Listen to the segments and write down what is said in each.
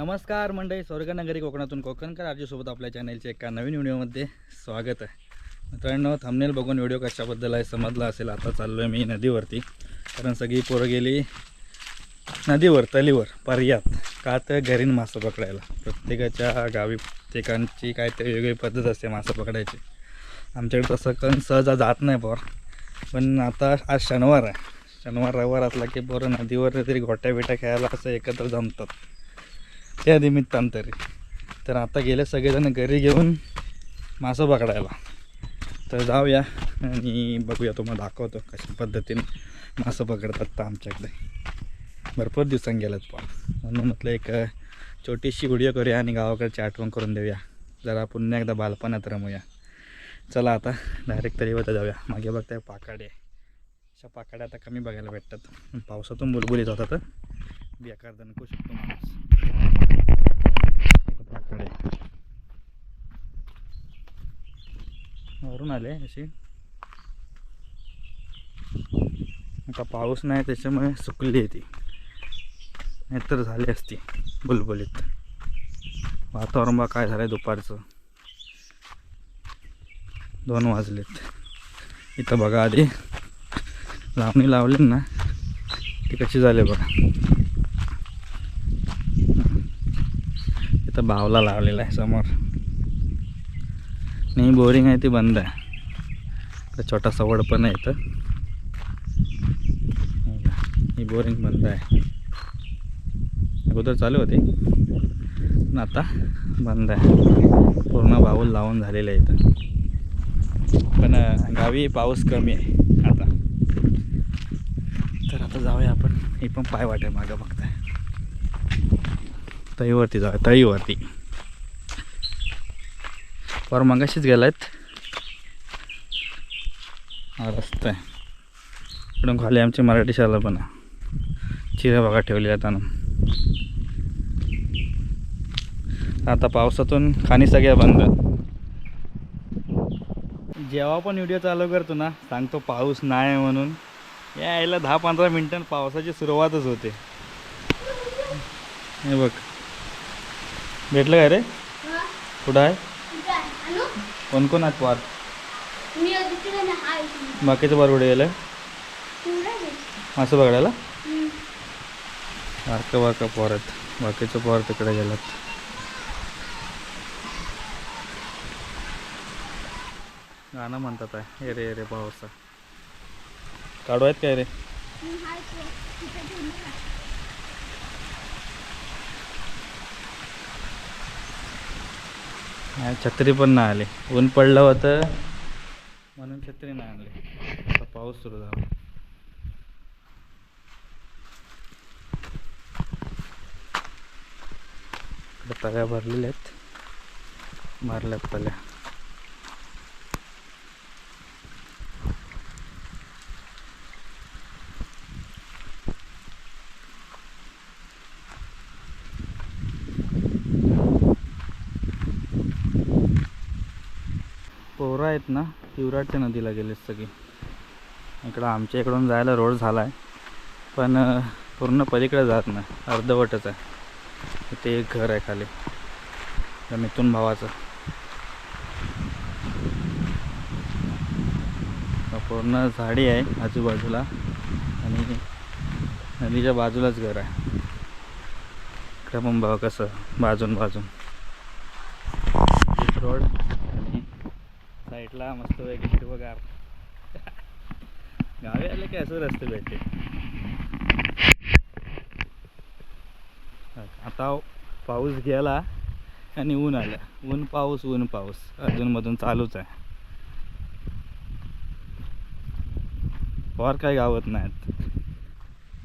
नमस्कार मंडळी स्वर्गनगरी कोकणातून कोकणकर आजीसोबत आपल्या चॅनलच्या एका नवीन व्हिडिओमध्ये स्वागत आहे. मित्रांनो थांबनेल बघून व्हिडिओ कशाबद्दल आहे समजला असेल आता चाललो आहे मी नदीवरती. कारण सगळी पोरं गेली नदीवर तलीवर पर्यात का तर घरीन मासं पकडायला. प्रत्येकाच्या गावी प्रत्येकांची काहीतरी वेगळी पद्धत असते मासं पकडायची. आमच्याकडे तसं कण सहजा जात नाही पोर. पण आता आज शनिवार आहे. शनिवार रविवार असला की पोरं नदीवर तरी गोट्या बिट्या खेळायला असं एकत्र जमतात. त्या निमित्तानं तरी तर आता गेले सगळेजण घरी घेऊन मासं पकडायला. तर जाऊया आणि बघूया तुम्हाला दाखवतो कशा पद्धतीने मासं पकडतात तर आमच्याकडे. भरपूर दिवसांनी गेलात पण. म्हणून म्हटलं एक छोटीशी व्हिडिओ करूया आणि गावाकडची आठवण करून देऊया. जरा पुन्हा एकदा बालपणात रमूया. चला आता डायरेक्ट तरीवर जाऊया. मागे बघताय पाकाडे. अशा पाकाड्या आता कमी बघायला भेटतात. पावसातून बुलबुलीत तर बेकार दणकू शकतो माणूस. पाकडे वरून आले अशी आता पाऊस नाही त्याच्यामुळे सुकली आहे ती. नाहीतर झाली असती बुलबुलीत. वातावरण बा काय झालं आहे दुपारचं. दोन वाजलेत. इथं बघा आधी. लावणी लावली ना ती कशी झाली बघा. इथं बावला लावलेला आहे समोर. नाही बोरिंग आहे ती बंद आहे. छोटासा वड पण आहे इथं. ही बोरिंग बंद आहे. अगोदर चालू होते. पण आता बंद आहे. पूर्ण बाऊल लावून झालेलं आहे इथं. पण गावी पाऊस कमी आहे आता. तर आता जाऊया आपण. ही पण पाय वाटे मागं बघताय. तईवरती जा ताईवरती. पर मगाशीच गेलायत. हा रस्ता आहे. इकडून खाली आमची मराठी शाला पण चिऱ्या बघा ठेवलेल्या आहेत आता पावसातून खाणी सगळ्या बंद. जेव्हा पण व्हिडिओ चालू करतो ना सांगतो पाऊस नाही आहे म्हणून. यायला दहा पंधरा मिनिटां पावसाची सुरुवातच होते. हे बघ. भेटलं काय रे? कुठं आहे? कोण कोण आहेत पार बाकीचं बार कुठे गेलं असं बघायला? बारकं बारकं पोर आहेत. बाकीचं पोर तिकडे गेलात. गाणं म्हणतात आहे. ये रे ये रे पावसा काढू आहेत काय रे? छत्री पण नाही आली. ऊन पडलं होतं म्हणून छत्री नाही आणली. आता पाऊस सुरू झाला. तळ्या भरलेल्या आहेत. मारल्यात तळ्या पोरं आहेत ना तिवराटच्या नदीला गेलेत सगळी. इकडं आमच्या इकडून जायला रोड झाला आहे पण पूर्ण पलीकडे जात नाही. अर्धवटच आहे. इथे एक घर आहे खाली. त्या मिथून भावाचं. पूर्ण झाडी आहे आजूबाजूला. आणि नदीच्या बाजूलाच घर आहे. इकडे पण बघा कसं? बाजून बाजून. रोड साईडला मस्त वेगळी हिरवगार. गावी आले की असं रस्ते भेटते. आता पाऊस गेला आणि ऊन आलं. ऊन पाऊस ऊन पाऊस. अजूनमधून चालूच आहे. फार काय गावत नाहीत.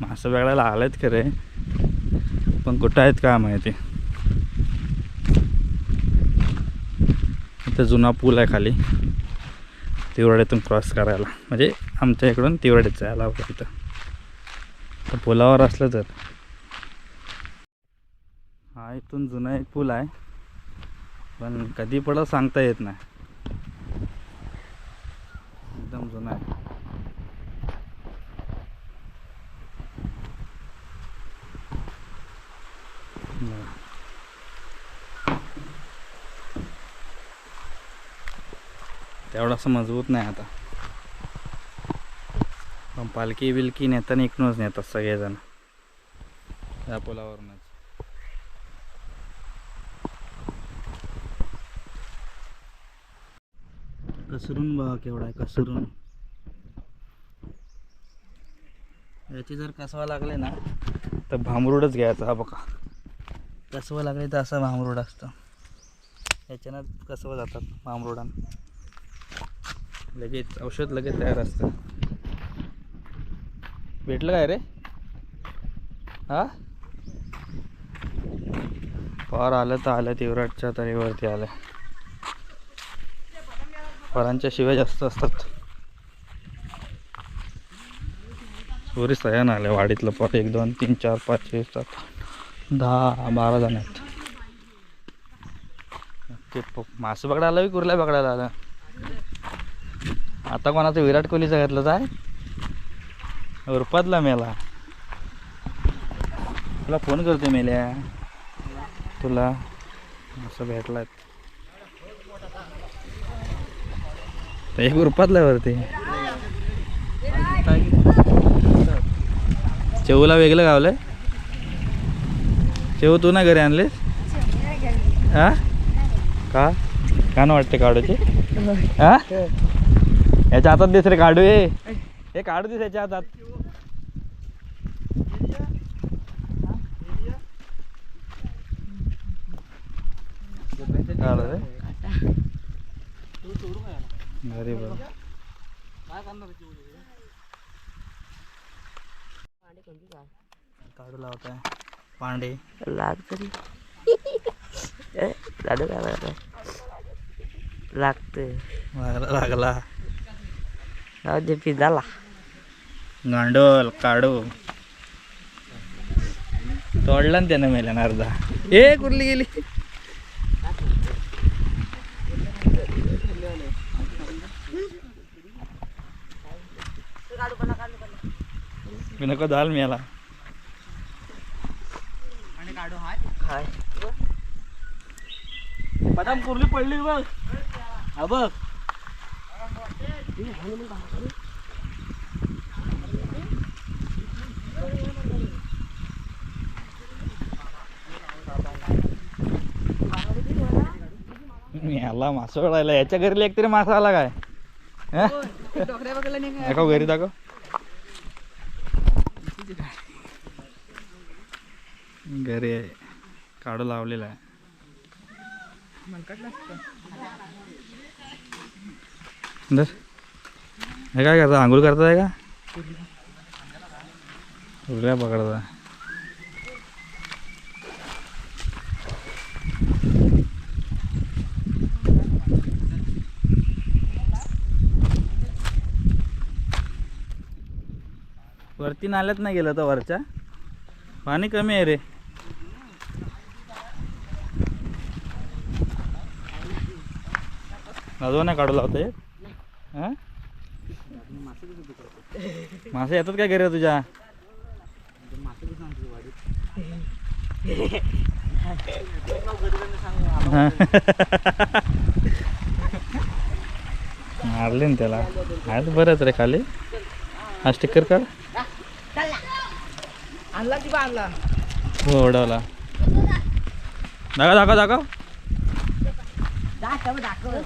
मासं वेगळ्याला आलेत खरे. पण कुठं आहेत काय माहिती. इथं जुना पूल आहे खाली. तिवराड्यातून क्रॉस करायला. म्हणजे आमच्या इकडून तिवराड्यात जायला हवं तिथं. तर पुलावर असलं तर. हा इथून जुना एक पूल आहे. पण कधी पडत सांगता येत नाही एकदम जुना आहे बघा. असं मजबूत नाही आता. पण पालखी बिलकी नेताना इकडूनच नेतात सगळेजण. या पुलावरूनच. कसरून बघा केवढा आहे कसरून याची जर कसवा लागले ना तर भांबरूडच घ्यायचा हा बघा. कसवा लागले तर असा भांबरूड असतं. याच्यानं कसवं जातात भांबरुडान. लगेच औषध लगेच तयार असतं. भेटलं काय रे? हा? पार आलं तर आलं तिवराटच्या तरीवरती आलं. फळांच्या शिवाय जास्त असतात. सुरी सयान आले वाडीतलं पार एक दोन तीन चार पाच छे सात दहा बारा जण आहेत. ते मासे पकडायला बी कुर्ल्या पकडायला आलं आता कोणाचं विराट कोहलीचं घातलं जाय उरपातला मेला. तुला फोन करतो मेल्या. तुला. असं भेटला एक उरपातला वरती. चेऊला वेगळं गावलंय. चेऊ तू ना घरी आणलीस? हा? का? का ना वाटते काढूचे? हा? याच्या हातात दिस रे काढू हे हे काढू दिस याच्या हातात. काढ रे घरी बघ काढू लावताय. पांडे काय लागतं लागतं लागला लागला. राहू दे पिझ्झाला गांडोल काढू. तोडला ना त्यानं मेल्यानं अर्धा. ए कुर्ली गेली? मी नको दाल मिळाला काय बदाम कुर्ली पडली बघ. हा बघ. आला मासा पडायला याच्या घरी एक तरी मासा आला काय? हं? दाखव घरी दाखव. घरी आहे. काढू लावलेला आहे. हे काय करता? आंघोळ करताय का? उरल्या पकडता. वरती नाल्यात नाही गेलं तर वरच्या? पाणी कमी आहे रे. नजवा नाही काढू लावता येत? हा? मासे येतात काय घरी तुझ्या? हा. मारले ना त्याला. आहे बरंच रे खाली. हा स्टिकर काढ. आणला की बा आणला हो उडवला. दाखव दाखव दाखव. दाखव दाखव.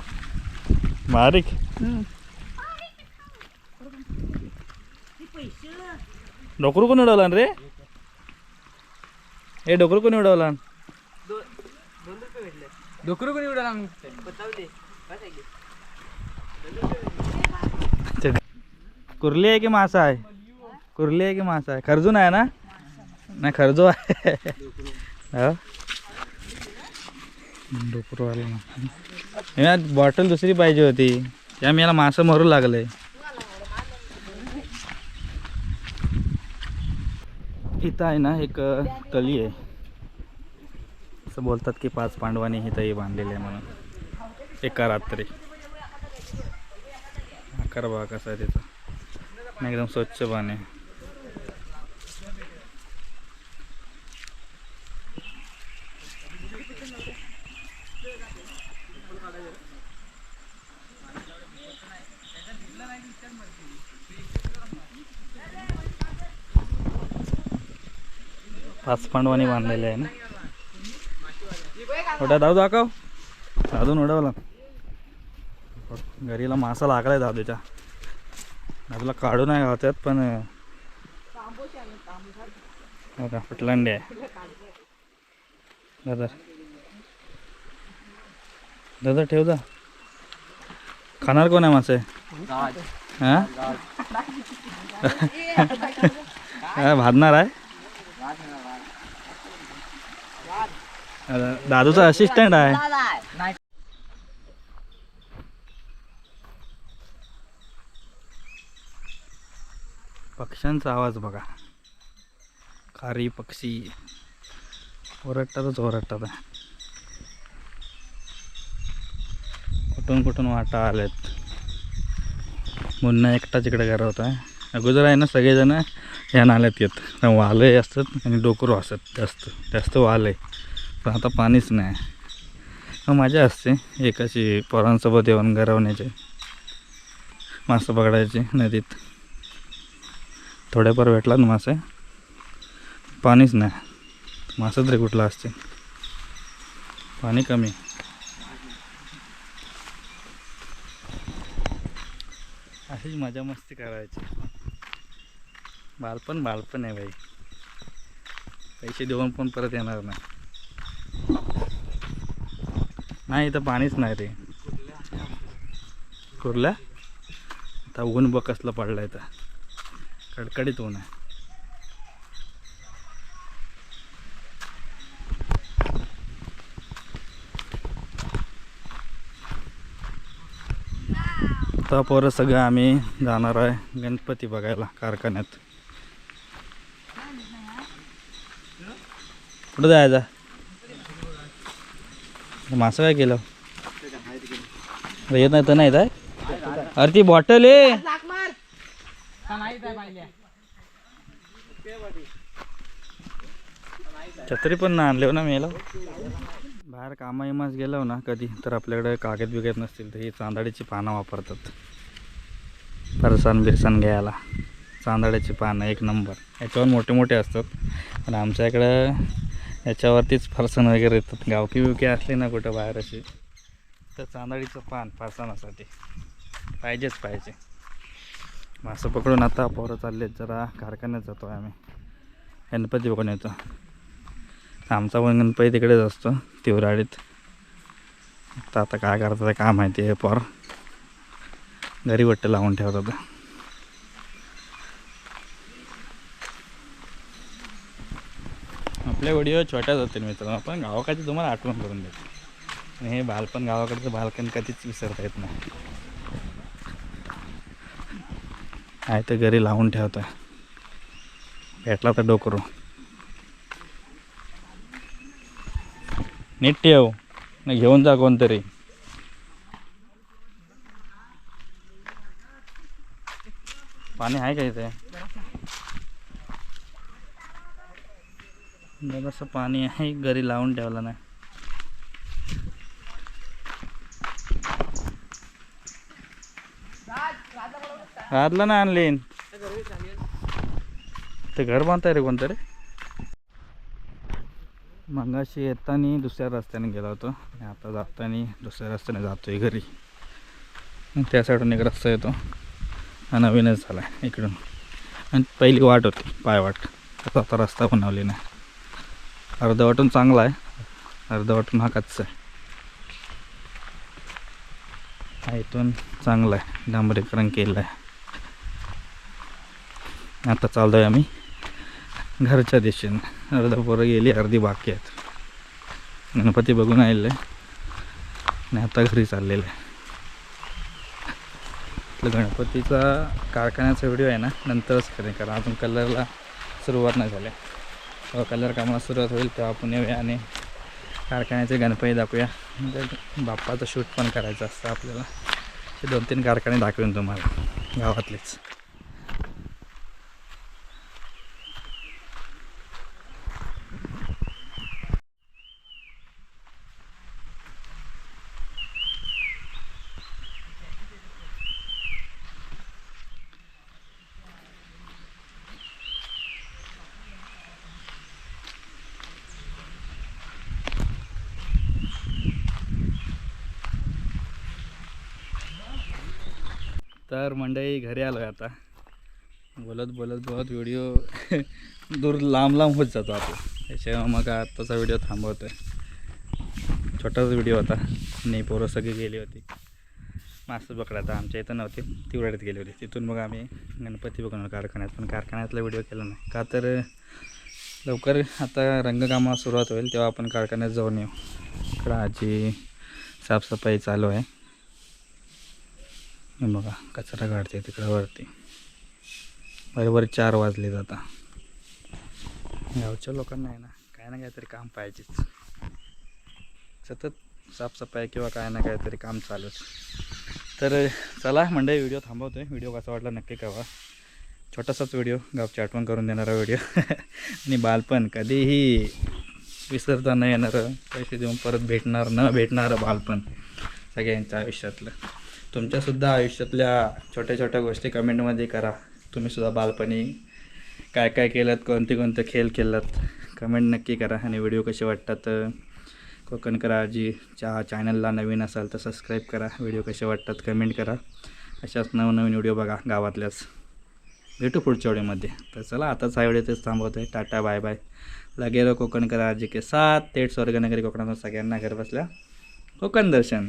बारीक डोकरू कोण उडवला रे? हे डोकरू कोणी उडवला? डोकरू कोणी उडाला कुर्ली आहे की मासा आहे? कुर्ली आहे की मासा आहे? खर्जून आहे ना? नाही खर्जू आहे. हो. डोकरू आले. बॉटल दुसरी पाहिजे होती. त्या मी याला मासं मरू लागले. इथं आहे ना एक तळी आहे. असं बोलतात की पाच पांडवांनी ही तळी बांधलेली आहे म्हणून. एका रात्री. आकार भाग असा आहे त्याचा एकदम स्वच्छ पाणी पाच पांडवानी बांधलेले आहे ना. मोठा दादू दाखव. दादून उडवला. घरीला मासा लागलाय दादूच्या. दादूला काढू नाही गावत्यात पण बघा फुटलांडे आहे. दादा दादा ठेव जा. खाणार कोण आहे मासे? हा? हा, भाजणार आहे? दादूचा असिस्टंट आहे पक्ष्यांचा आवाज बघा खारी पक्षी ओरडतातच ओरडतात कुठून कुठून वाटा आलेत मुन्ना एकटाच इकडे घर होता अगोदर आहे ना सगळेजण या नाल्यात येत वाले असतात आणि डोकरू असतात जास्त जास्त वाल आहे पण आता पाणीच नाही. मग मजा असते एकाशी पोरांसोबत येऊन गरवण्याचे मासे पकडायचे नदीत. थोडेफार ना मासे? पाणीच नाही. मासे तरी कुठलं असते पाणी कमी. अशीच मजा मस्ती करायची. बालपण बालपण आहे भाई पैसे देऊन पण परत येणार नाही. नाही इथं पाणीच नाही रे. कुरल्या? आता ऊन बघ कसलं पडलं इथं. कडकडीत ऊन आहे. आता पोरं सगळं आम्ही जाणार आहे गणपती बघायला कारखान्यात. कुठं जायचं. मासं काय केलं? येत नाही तर नाही आहे अरे ती बॉटल आहे. छत्री पण ना आणले हो ना मेला. बाहेर कामा इमास गेलो हो ना कधी तर आपल्याकडे कागद बिगत नसतील तर ही चांदाडीची पानं वापरतात. फरसाण बिरसाण घ्यायला. चांदाड्याची पानं एक नंबर. याच्यावर मोठे मोठे असतात. पण आमच्या इकडं याच्यावरतीच फरसाण वगैरे येतात. गावकी बिवकी असली ना कुठं बाहेर अशी. तर चांदळीचं पान फरसाणासाठी. पाहिजेच पाहिजे. मासं पकडून आता पोरं चाललेत जरा कारखान्यात जातो आम्ही. गणपती बघून येतो आमचा पण गणपती तिकडेच असतो तिवराळीत. तर आता काय करतात काय माहिती आहे पोर. घरी वाटतं लावून ठेवतात. आपल्या व्हिडिओ छोट्याच होतील मित्रांनो पण गावाकडची तुम्हाला आठवण करून देतो. आणि हे बालपण गावाकडचं बालपण कधीच विसरता येत नाही. आहे तर घरी लावून ठेवतोय भेटला तर डोकरू. नीट ठेव नाही घेऊन जा कोणतरी. पाणी आहे का इथे? जरासं पाणी आहे घरी लावून ठेवलं नाही. रातला नाही आणलीन ते घर बांधताय रे कोणतं रे मगाशी येताना दुसऱ्या रस्त्याने गेला होतो. आणि आता जाताना दुसऱ्या रस्त्याने जातोय घरी. मग त्या साईडून एक रस्ता येतो. हा नवीनच झाला आहे इकडून. आणि पहिली वाट होती पायवाट. आता आता रस्ता बनवली नाही. अर्धवाटून चांगला आहे. अर्धवाटून हा कच्चा आहे. हा इथून चांगला आहे. डांबरीकरण केलं आहे. आता चालतो आहे आम्ही घरच्या दिशेने. अर्धा पोरं गेली अर्धी बाकी आहेत. गणपती बघून आलेले आणि आता घरी चाललेलं आहे. गणपतीचा कारखान्याचा व्हिडिओ आहे ना नंतरच करेन कारण अजून कलरला सुरुवात नाही झाली. हो, कलर कामाला सुरुवात होईल तेव्हा आपण येऊया आणि कारखान्याचे गणपती दाखवूया. म्हणजे बाप्पाचं शूट पण करायचं असतं आपल्याला. ते दोन तीन कारखाने दाखवेन तुम्हाला गावातलेच. तर मंडळी घरी आलो आहे आता. बोलत बोलत बोलत व्हिडिओ दूर लांब लांब होत जातो आपला त्याच्यामुळे मग आत्ताचा व्हिडिओ थांबवतो आहे छोटाच व्हिडिओ होता. नाही पोरं सगळी गेली होती. मासे पकडायला आमच्या इथं नव्हती. तिवड्यात गेली होती. तिथून मग आम्ही गणपती बघणार कारखान्यात. पण कारखान्यातला व्हिडिओ केला नाही. का तर लवकर आता रंगकामाला सुरुवात होईल. तेव्हा आपण कारखान्यात जाऊन येऊ. इकडं आजी साफसफाई चालू आहे. हे बघा कचरा काढते तिकडं वरती. बरोबर चार वाजले आता. गावच्या लोकांना आहे ना काय ना काहीतरी काम पाहिजेच. सतत साफसफाई किंवा काय ना काहीतरी काम चालूच. तर चला म्हणजे व्हिडिओ थांबवतो आहे व्हिडिओ कसा वाटला नक्की कळवा. छोटासाच व्हिडिओ गावची आठवण करून देणारा व्हिडिओ. आणि बालपण कधीही विसरता न येणारं पैसे देऊन परत भेटणार न भेटणारं बालपण सगळ्यांच्या आयुष्यातलं. तुमच्यासुद्धा आयुष्यातल्या छोट्या छोट्या गोष्टी कमेंटमध्ये करा. तुम्हीसुद्धा बालपणी काय काय केलं कोणते कोणते खेळ खेळलात कमेंट नक्की करा आणि व्हिडिओ कसे वाटतात? कोकणकर आजीच्या चॅनलला नवीन असाल तर सबस्क्राईब करा. व्हिडिओ कसे वाटतात कमेंट करा. अशाच नवनवीन व्हिडिओ बघा गावातल्याच. भेटू पुढच्या व्हिडिओमध्ये. तर चला आताच हा व्हिडिओ तेच थांबवतो आहे टाटा बाय बाय. लगेरो कोकणकर आजी के साथ. थेट स्वर्गनगरी कोकणातून सगळ्यांना घर बसल्या. कोकण दर्शन.